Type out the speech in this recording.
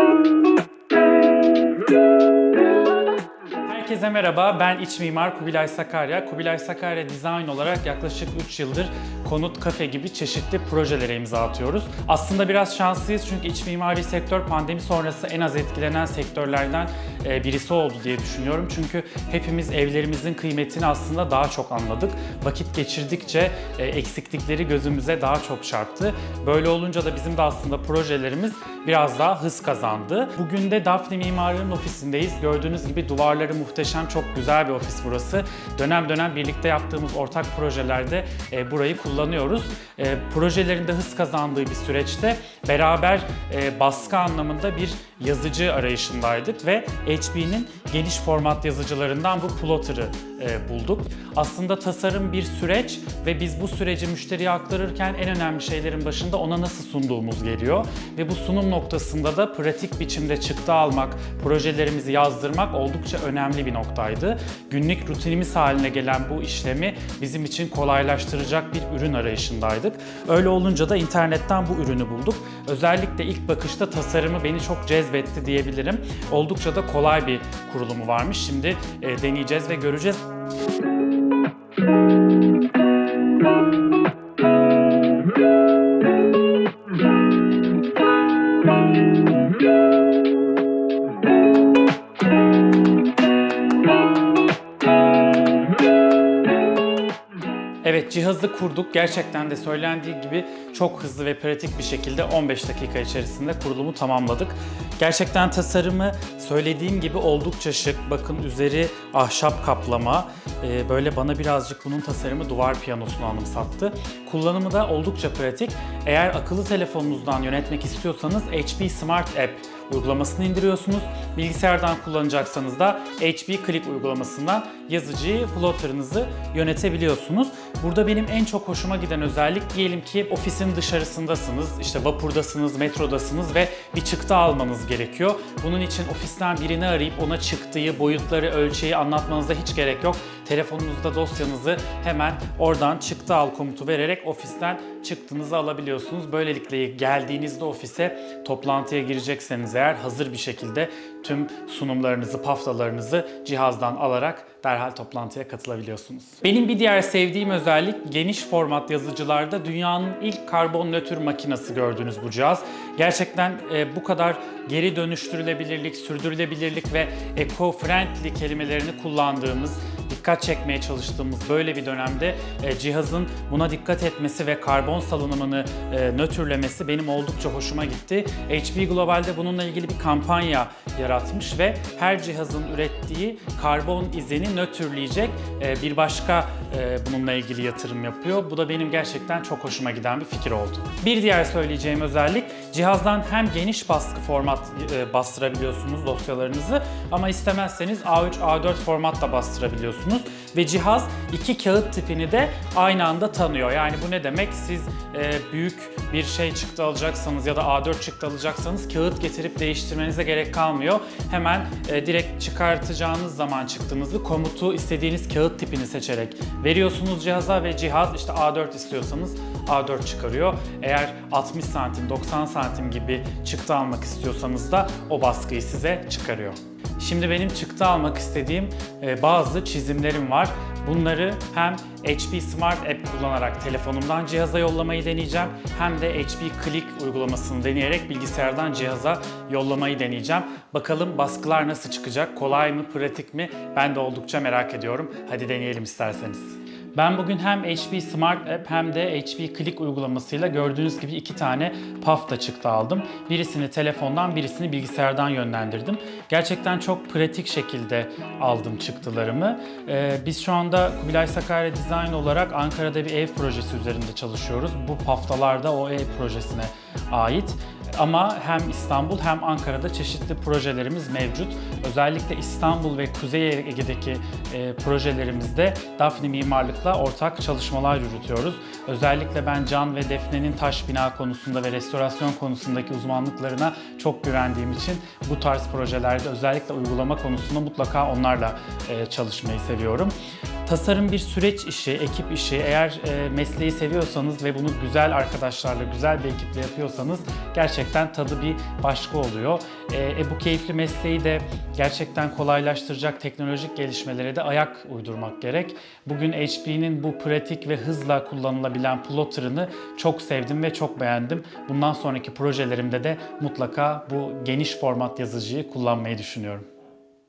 Thank you. Herkese merhaba, ben iç mimar Kubilay Sakarya. Kubilay Sakarya Design olarak yaklaşık 3 yıldır konut, kafe gibi çeşitli projelere imza atıyoruz. Aslında biraz şanslıyız çünkü iç mimari sektör pandemi sonrası en az etkilenen sektörlerden e, birisi oldu diye düşünüyorum. Çünkü hepimiz evlerimizin kıymetini aslında daha çok anladık. Vakit geçirdikçe e, eksiklikleri gözümüze daha çok çarptı. Böyle olunca da bizim de aslında projelerimiz biraz daha hız kazandı. Bugün de Daphne Mimarı'nın ofisindeyiz. Gördüğünüz gibi duvarları muhteşem, çok güzel bir ofis burası. Dönem dönem birlikte yaptığımız ortak projelerde e, burayı kullanıyoruz. E, projelerinde hız kazandığı bir süreçte beraber e, baskı anlamında bir yazıcı arayışındaydık ve HP'nin geniş format yazıcılarından bu plotter'ı e, bulduk. Aslında tasarım bir süreç ve biz bu süreci müşteriye aktarırken en önemli şeylerin başında ona nasıl sunduğumuz geliyor. Ve bu sunum noktasında da pratik biçimde çıktı almak, projelerimizi yazdırmak oldukça önemli bir noktaydı. Günlük rutinimiz haline gelen bu işlemi bizim için kolaylaştıracak bir ürün arayışındaydık. Öyle olunca da internetten bu ürünü bulduk. Özellikle ilk bakışta tasarımı beni çok cezbetti diyebilirim. Oldukça da kolay bir kurulumu varmış. Şimdi e, deneyeceğiz ve göreceğiz. Cihazı kurduk. Gerçekten de söylendiği gibi çok hızlı ve pratik bir şekilde 15 dakika içerisinde kurulumu tamamladık. Gerçekten tasarımı söylediğim gibi oldukça şık. Bakın üzeri ahşap kaplama. Ee, böyle bana birazcık bunun tasarımı duvar piyanosunu anımsattı. Kullanımı da oldukça pratik. Eğer akıllı telefonunuzdan yönetmek istiyorsanız HP Smart App uygulamasını indiriyorsunuz. Bilgisayardan kullanacaksanız da HP Click uygulamasından yazıcıyı, plotter'ınızı yönetebiliyorsunuz. Burada benim en çok hoşuma giden özellik diyelim ki ofisin dışarısındasınız, işte vapurdasınız, metrodasınız ve bir çıktı almanız gerekiyor. Bunun için ofisten birini arayıp ona çıktığı, boyutları, ölçeği anlatmanıza hiç gerek yok. Telefonunuzda dosyanızı hemen oradan çıktı al komutu vererek ofisten çıktığınızı alabiliyorsunuz. Böylelikle geldiğinizde ofise toplantıya girecekseniz eğer hazır bir şekilde tüm sunumlarınızı, paftalarınızı cihazdan alarak derhal toplantıya katılabiliyorsunuz. Benim bir diğer sevdiğim özellik geniş format yazıcılarda dünyanın ilk karbon nötr makinesi gördüğünüz bu cihaz. Gerçekten e, bu kadar geri dönüştürülebilirlik, sürdürülebilirlik ve eco-friendly kelimelerini kullandığımız dikkat çekmeye çalıştığımız böyle bir dönemde e, cihazın buna dikkat etmesi ve karbon salınımını e, nötrlemesi benim oldukça hoşuma gitti. HP Global'de bununla ilgili bir kampanya yaratmış ve her cihazın ürettiği karbon izini nötrleyecek e, bir başka bununla ilgili yatırım yapıyor. Bu da benim gerçekten çok hoşuma giden bir fikir oldu. Bir diğer söyleyeceğim özellik cihazdan hem geniş baskı format bastırabiliyorsunuz dosyalarınızı ama istemezseniz A3, A4 format da bastırabiliyorsunuz ve cihaz iki kağıt tipini de aynı anda tanıyor. Yani bu ne demek? Siz e, büyük bir şey çıktı alacaksanız ya da A4 çıktı alacaksanız kağıt getirip değiştirmenize gerek kalmıyor. Hemen e, direkt çıkartacağınız zaman çıktığınızı komutu istediğiniz kağıt tipini seçerek veriyorsunuz cihaza ve cihaz işte A4 istiyorsanız A4 çıkarıyor. Eğer 60 santim, 90 santim gibi çıktı almak istiyorsanız da o baskıyı size çıkarıyor. Şimdi benim çıktı almak istediğim e, bazı çizimlerim var. Bunları hem HP Smart App kullanarak telefonumdan cihaza yollamayı deneyeceğim hem de HP Click uygulamasını deneyerek bilgisayardan cihaza yollamayı deneyeceğim. Bakalım baskılar nasıl çıkacak? Kolay mı, pratik mi? Ben de oldukça merak ediyorum. Hadi deneyelim isterseniz. Ben bugün hem HP Smart App hem de HP Click uygulamasıyla gördüğünüz gibi iki tane pafta çıktı aldım. Birisini telefondan, birisini bilgisayardan yönlendirdim. Gerçekten çok pratik şekilde aldım çıktılarımı. Ee, biz şu anda Kubilay Sakarya Design olarak Ankara'da bir ev projesi üzerinde çalışıyoruz. Bu paftalar da o ev projesine ait. Ama hem İstanbul hem Ankara'da çeşitli projelerimiz mevcut. Özellikle İstanbul ve Kuzey Ege'deki e, projelerimizde Daphne Mimarlık'la ortak çalışmalar yürütüyoruz. Özellikle ben Can ve Defne'nin taş bina konusunda ve restorasyon konusundaki uzmanlıklarına çok güvendiğim için bu tarz projelerde özellikle uygulama konusunda mutlaka onlarla e, çalışmayı seviyorum. Tasarım bir süreç işi, ekip işi. Eğer e, mesleği seviyorsanız ve bunu güzel arkadaşlarla, güzel bir ekiple yapıyorsanız gerçekten tadı bir başka oluyor. E, e, bu keyifli mesleği de gerçekten kolaylaştıracak teknolojik gelişmelere de ayak uydurmak gerek. Bugün HP'nin bu pratik ve hızla kullanılabilen plotter'ını çok sevdim ve çok beğendim. Bundan sonraki projelerimde de mutlaka bu geniş format yazıcıyı kullanmayı düşünüyorum.